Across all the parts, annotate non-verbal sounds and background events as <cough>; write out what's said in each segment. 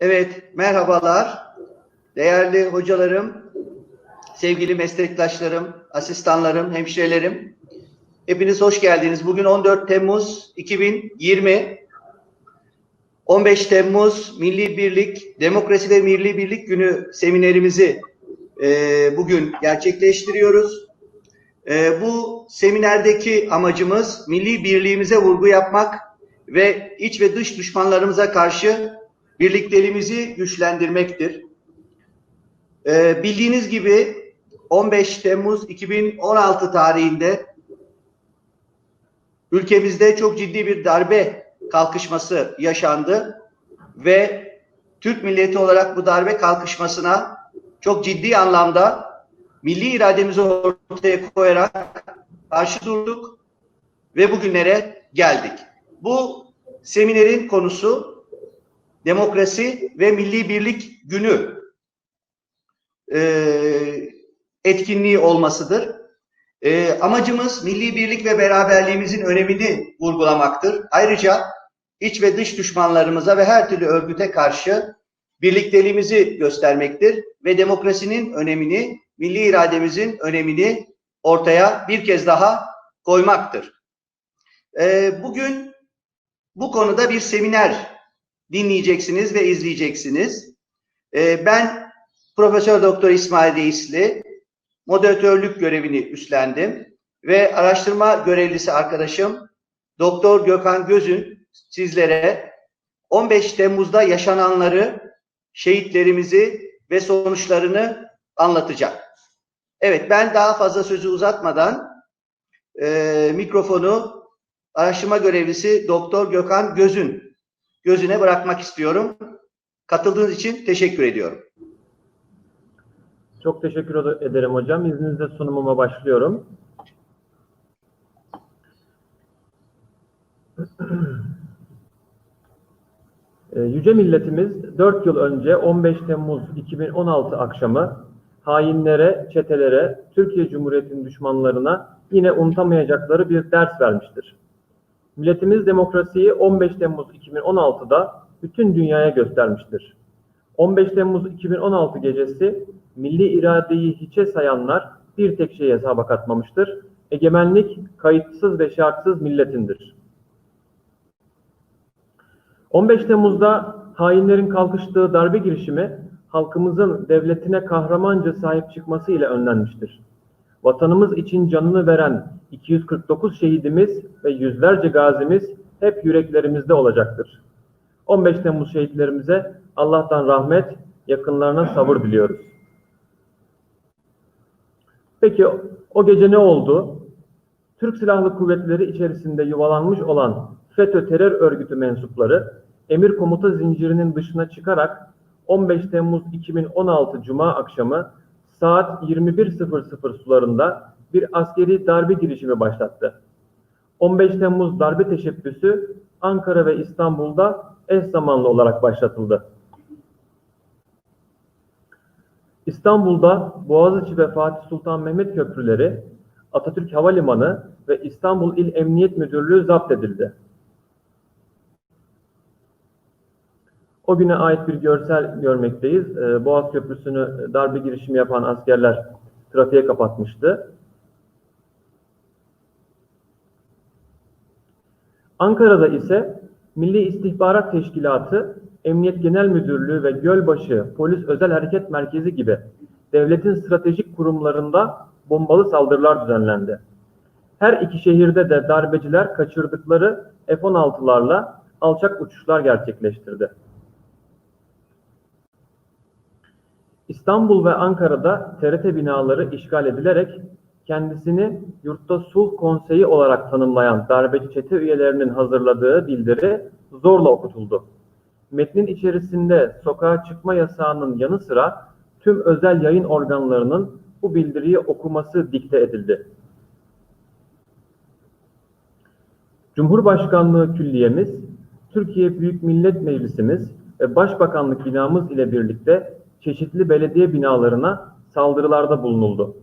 Evet, merhabalar. Değerli hocalarım, sevgili meslektaşlarım, asistanlarım, hemşirelerim. Hepiniz hoş geldiniz. Bugün 14 Temmuz 2020. 15 Temmuz Milli Birlik, Demokrasi ve Milli Birlik Günü seminerimizi e, bugün gerçekleştiriyoruz. E, bu seminerdeki amacımız milli birliğimize vurgu yapmak ve iç ve dış düşmanlarımıza karşı birlikteliğimizi güçlendirmektir. Ee, bildiğiniz gibi 15 Temmuz 2016 tarihinde ülkemizde çok ciddi bir darbe kalkışması yaşandı ve Türk milleti olarak bu darbe kalkışmasına çok ciddi anlamda milli irademizi ortaya koyarak karşı durduk ve bugünlere geldik. Bu seminerin konusu Demokrasi ve Milli Birlik Günü e, etkinliği olmasıdır. E, amacımız milli birlik ve beraberliğimizin önemini vurgulamaktır. Ayrıca iç ve dış düşmanlarımıza ve her türlü örgüte karşı birlikteliğimizi göstermektir ve demokrasinin önemini, milli irademizin önemini ortaya bir kez daha koymaktır. E, bugün bu konuda bir seminer dinleyeceksiniz ve izleyeceksiniz. Ee, ben Profesör Doktor İsmail Reisli moderatörlük görevini üstlendim ve araştırma görevlisi arkadaşım Doktor Gökhan Gözün sizlere 15 Temmuz'da yaşananları, şehitlerimizi ve sonuçlarını anlatacak. Evet ben daha fazla sözü uzatmadan e, mikrofonu araştırma görevlisi Doktor Gökhan Gözün gözüne bırakmak istiyorum. Katıldığınız için teşekkür ediyorum. Çok teşekkür ederim hocam. İzninizle sunumuma başlıyorum. <clears throat> Ee, Yüce milletimiz 4 yıl önce 15 Temmuz 2016 akşamı hainlere, çetelere, Türkiye Cumhuriyeti'nin düşmanlarına yine unutamayacakları bir ders vermiştir. Milletimiz demokrasiyi 15 Temmuz 2016'da bütün dünyaya göstermiştir. 15 Temmuz 2016 gecesi milli iradeyi hiçe sayanlar bir tek şeyi hesaba katmamıştır. Egemenlik kayıtsız ve şartsız milletindir. 15 Temmuz'da hainlerin kalkıştığı darbe girişimi halkımızın devletine kahramanca sahip çıkması ile önlenmiştir. Vatanımız için canını veren 249 şehidimiz ve yüzlerce gazimiz hep yüreklerimizde olacaktır. 15 Temmuz şehitlerimize Allah'tan rahmet, yakınlarına sabır diliyoruz. Peki o gece ne oldu? Türk Silahlı Kuvvetleri içerisinde yuvalanmış olan FETÖ terör örgütü mensupları emir komuta zincirinin dışına çıkarak 15 Temmuz 2016 Cuma akşamı saat 21.00 sularında bir askeri darbe girişimi başlattı. 15 Temmuz darbe teşebbüsü Ankara ve İstanbul'da eş zamanlı olarak başlatıldı. İstanbul'da Boğaziçi ve Fatih Sultan Mehmet köprüleri, Atatürk Havalimanı ve İstanbul İl Emniyet Müdürlüğü zapt edildi. O güne ait bir görsel görmekteyiz. Boğaz Köprüsü'nü darbe girişimi yapan askerler trafiğe kapatmıştı. Ankara'da ise Milli İstihbarat Teşkilatı, Emniyet Genel Müdürlüğü ve Gölbaşı Polis Özel Hareket Merkezi gibi devletin stratejik kurumlarında bombalı saldırılar düzenlendi. Her iki şehirde de darbeciler kaçırdıkları F-16'larla alçak uçuşlar gerçekleştirdi. İstanbul ve Ankara'da TRT binaları işgal edilerek kendisini yurtta sulh konseyi olarak tanımlayan darbeci çete üyelerinin hazırladığı bildiri zorla okutuldu. Metnin içerisinde sokağa çıkma yasağının yanı sıra tüm özel yayın organlarının bu bildiriyi okuması dikte edildi. Cumhurbaşkanlığı Külliyemiz, Türkiye Büyük Millet Meclisimiz ve Başbakanlık binamız ile birlikte çeşitli belediye binalarına saldırılarda bulunuldu.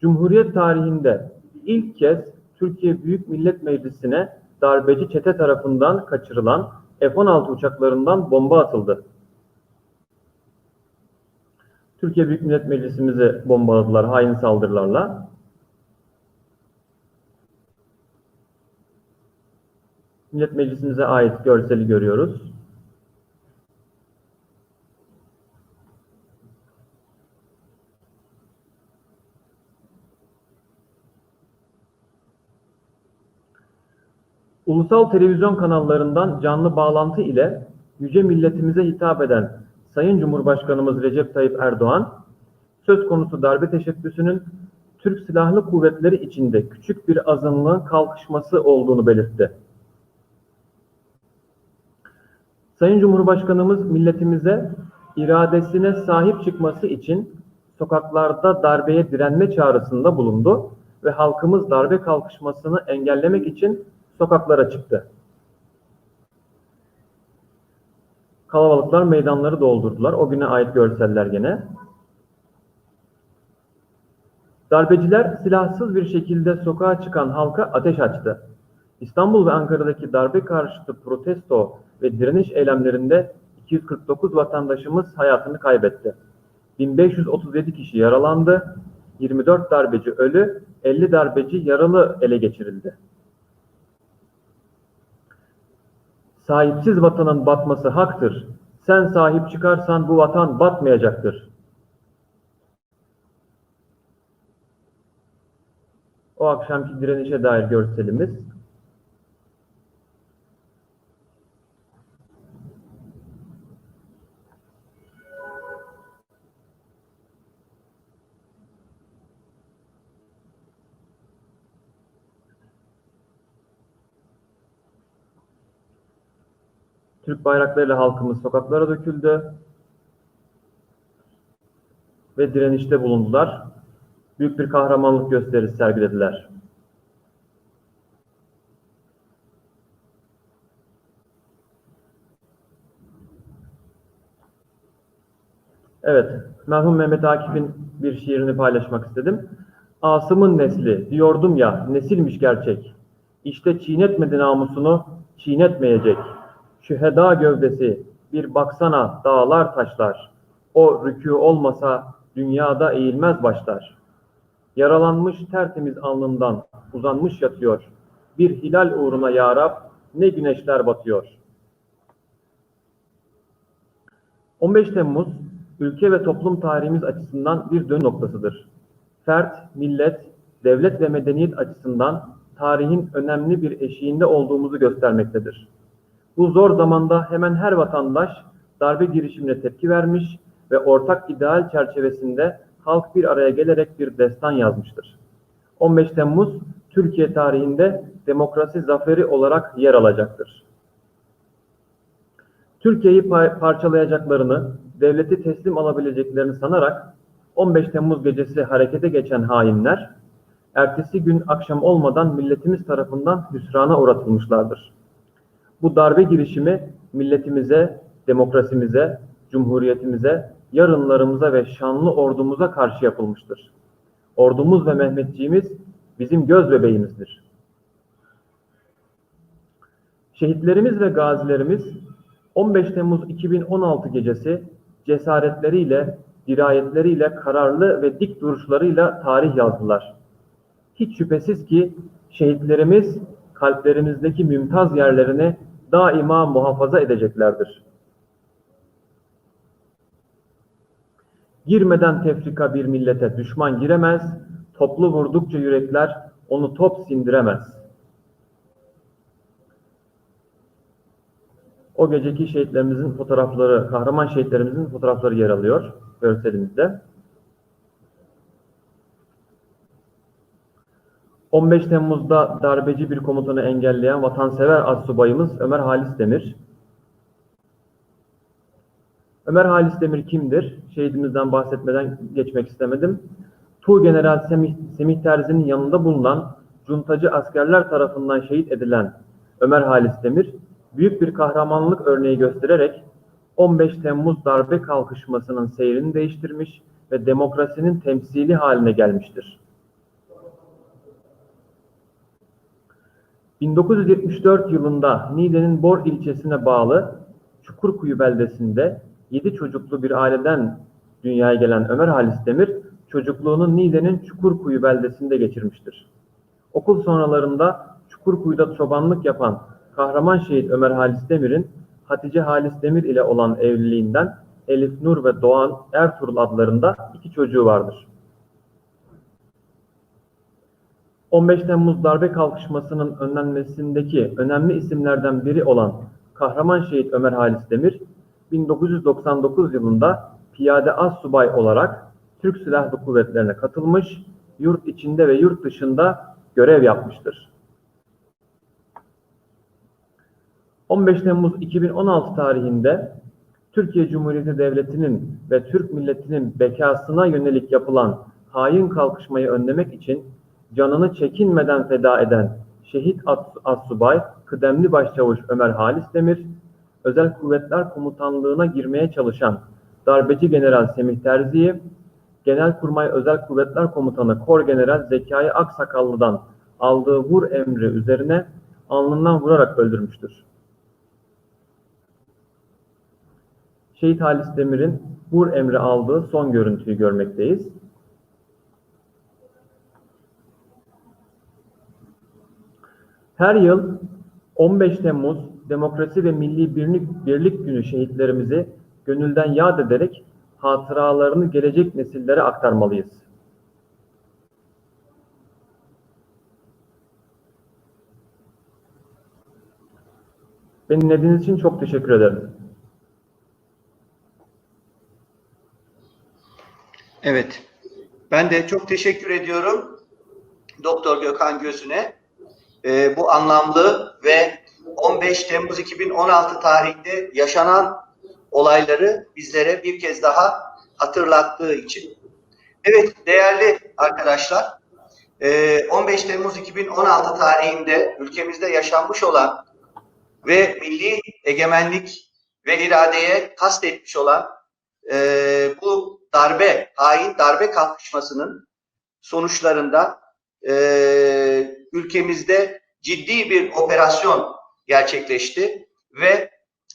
Cumhuriyet tarihinde ilk kez Türkiye Büyük Millet Meclisi'ne darbeci çete tarafından kaçırılan F-16 uçaklarından bomba atıldı. Türkiye Büyük Millet Meclisi'mizi bombaladılar hain saldırılarla. Millet Meclisimize ait görseli görüyoruz. Ulusal televizyon kanallarından canlı bağlantı ile yüce milletimize hitap eden Sayın Cumhurbaşkanımız Recep Tayyip Erdoğan, söz konusu darbe teşebbüsünün Türk Silahlı Kuvvetleri içinde küçük bir azınlığın kalkışması olduğunu belirtti. Sayın Cumhurbaşkanımız milletimize iradesine sahip çıkması için sokaklarda darbeye direnme çağrısında bulundu ve halkımız darbe kalkışmasını engellemek için sokaklara çıktı. Kalabalıklar meydanları doldurdular. O güne ait görseller gene. Darbeciler silahsız bir şekilde sokağa çıkan halka ateş açtı. İstanbul ve Ankara'daki darbe karşıtı protesto ve direniş eylemlerinde 249 vatandaşımız hayatını kaybetti. 1537 kişi yaralandı, 24 darbeci ölü, 50 darbeci yaralı ele geçirildi. Sahipsiz vatanın batması haktır. Sen sahip çıkarsan bu vatan batmayacaktır. O akşamki direnişe dair görselimiz. Türk bayraklarıyla halkımız sokaklara döküldü ve direnişte bulundular. Büyük bir kahramanlık gösterisi sergilediler. Evet, merhum Mehmet Akif'in bir şiirini paylaşmak istedim. Asım'ın nesli, diyordum ya, nesilmiş gerçek. İşte çiğnetmedi namusunu, çiğnetmeyecek. Şüheda gövdesi, bir baksana dağlar taşlar. O rükû olmasa dünyada eğilmez başlar. Yaralanmış tertemiz alnından uzanmış yatıyor. Bir hilal uğruna ya Rab, ne güneşler batıyor. 15 Temmuz, ülke ve toplum tarihimiz açısından bir dönüm noktasıdır. Fert, millet, devlet ve medeniyet açısından tarihin önemli bir eşiğinde olduğumuzu göstermektedir. Bu zor zamanda hemen her vatandaş darbe girişimine tepki vermiş ve ortak ideal çerçevesinde halk bir araya gelerek bir destan yazmıştır. 15 Temmuz Türkiye tarihinde demokrasi zaferi olarak yer alacaktır. Türkiye'yi pa- parçalayacaklarını, devleti teslim alabileceklerini sanarak 15 Temmuz gecesi harekete geçen hainler, ertesi gün akşam olmadan milletimiz tarafından hüsrana uğratılmışlardır. Bu darbe girişimi milletimize, demokrasimize, cumhuriyetimize, yarınlarımıza ve şanlı ordumuza karşı yapılmıştır. Ordumuz ve Mehmetçiğimiz bizim göz bebeğimizdir. Şehitlerimiz ve gazilerimiz 15 Temmuz 2016 gecesi cesaretleriyle, dirayetleriyle, kararlı ve dik duruşlarıyla tarih yazdılar. Hiç şüphesiz ki şehitlerimiz kalplerimizdeki mümtaz yerlerini daima muhafaza edeceklerdir. Girmeden tefrika bir millete düşman giremez, toplu vurdukça yürekler onu top sindiremez. O geceki şehitlerimizin fotoğrafları, kahraman şehitlerimizin fotoğrafları yer alıyor görselimizde. 15 Temmuz'da darbeci bir komutanı engelleyen vatansever astsubayımız Ömer Halis Demir. Ömer Halis Demir kimdir? Şehidimizden bahsetmeden geçmek istemedim. Tuğ General Semih, Semih Terzi'nin yanında bulunan cuntacı askerler tarafından şehit edilen Ömer Halis Demir, büyük bir kahramanlık örneği göstererek 15 Temmuz darbe kalkışmasının seyrini değiştirmiş ve demokrasinin temsili haline gelmiştir. 1974 yılında Niğde'nin Bor ilçesine bağlı Çukurkuyu beldesinde 7 çocuklu bir aileden dünyaya gelen Ömer Halis Demir, çocukluğunu Niğde'nin Çukurkuyu beldesinde geçirmiştir. Okul sonralarında Çukurkuyu'da çobanlık yapan kahraman şehit Ömer Halis Demir'in Hatice Halis Demir ile olan evliliğinden Elif Nur ve Doğan Ertuğrul adlarında iki çocuğu vardır. 15 Temmuz darbe kalkışmasının önlenmesindeki önemli isimlerden biri olan kahraman şehit Ömer Halis Demir, 1999 yılında piyade assubay olarak Türk Silahlı Kuvvetlerine katılmış, yurt içinde ve yurt dışında görev yapmıştır. 15 Temmuz 2016 tarihinde Türkiye Cumhuriyeti Devleti'nin ve Türk milletinin bekasına yönelik yapılan hain kalkışmayı önlemek için canını çekinmeden feda eden şehit As- Assubay kıdemli başçavuş Ömer Halis Demir, Özel Kuvvetler Komutanlığı'na girmeye çalışan darbeci General Semih Terzi'yi, Genelkurmay Özel Kuvvetler Komutanı Kor General Zekai Aksakallı'dan aldığı vur emri üzerine alnından vurarak öldürmüştür. Şehit Halis Demir'in vur emri aldığı son görüntüyü görmekteyiz. Her yıl 15 Temmuz Demokrasi ve Milli Birlik, Birlik Günü şehitlerimizi gönülden yad ederek hatıralarını gelecek nesillere aktarmalıyız. Beni dinlediğiniz için çok teşekkür ederim. Evet. Ben de çok teşekkür ediyorum Doktor Gökhan Gözü'ne. Ee, bu anlamlı ve 15 Temmuz 2016 tarihinde yaşanan olayları bizlere bir kez daha hatırlattığı için. Evet değerli arkadaşlar, e, 15 Temmuz 2016 tarihinde ülkemizde yaşanmış olan ve milli egemenlik ve iradeye kastetmiş olan e, bu darbe, hain darbe kalkışmasının sonuçlarında e, ülkemizde ciddi bir operasyon gerçekleşti ve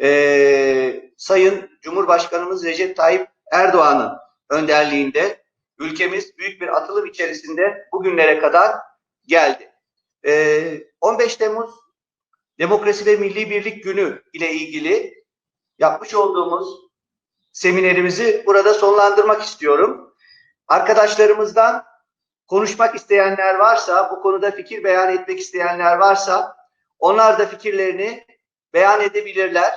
e, Sayın Cumhurbaşkanımız Recep Tayyip Erdoğan'ın önderliğinde ülkemiz büyük bir atılım içerisinde bugünlere kadar geldi. E, 15 Temmuz Demokrasi ve Milli Birlik Günü ile ilgili yapmış olduğumuz seminerimizi burada sonlandırmak istiyorum. Arkadaşlarımızdan konuşmak isteyenler varsa, bu konuda fikir beyan etmek isteyenler varsa onlar da fikirlerini beyan edebilirler.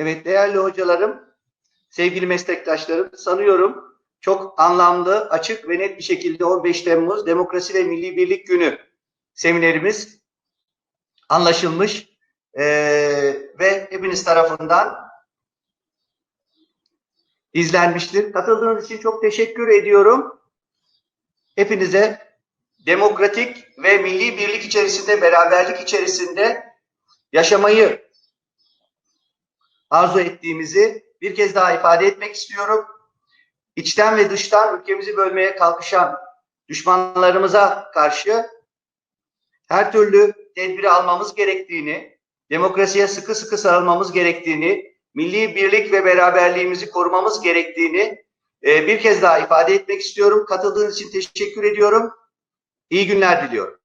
Evet değerli hocalarım, sevgili meslektaşlarım sanıyorum çok anlamlı, açık ve net bir şekilde 15 Temmuz Demokrasi ve Milli Birlik Günü seminerimiz anlaşılmış ee, ve hepiniz tarafından izlenmiştir. Katıldığınız için çok teşekkür ediyorum. Hepinize demokratik ve milli birlik içerisinde, beraberlik içerisinde yaşamayı arzu ettiğimizi bir kez daha ifade etmek istiyorum. İçten ve dıştan ülkemizi bölmeye kalkışan düşmanlarımıza karşı her türlü tedbiri almamız gerektiğini, demokrasiye sıkı sıkı sarılmamız gerektiğini, milli birlik ve beraberliğimizi korumamız gerektiğini e, bir kez daha ifade etmek istiyorum. Katıldığınız için teşekkür ediyorum. İyi günler diliyorum.